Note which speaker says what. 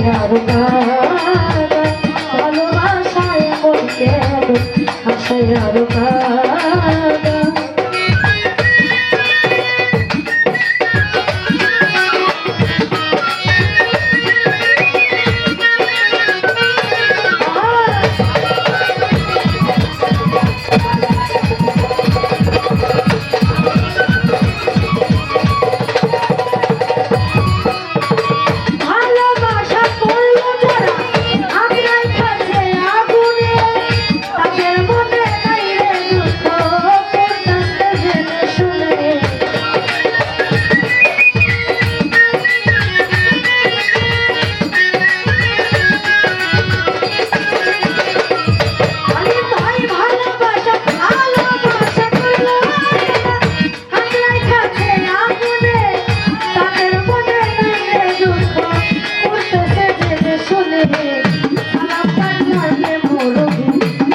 Speaker 1: মায়ার ভালোবাসায় মন গেল আশায়ার ভালো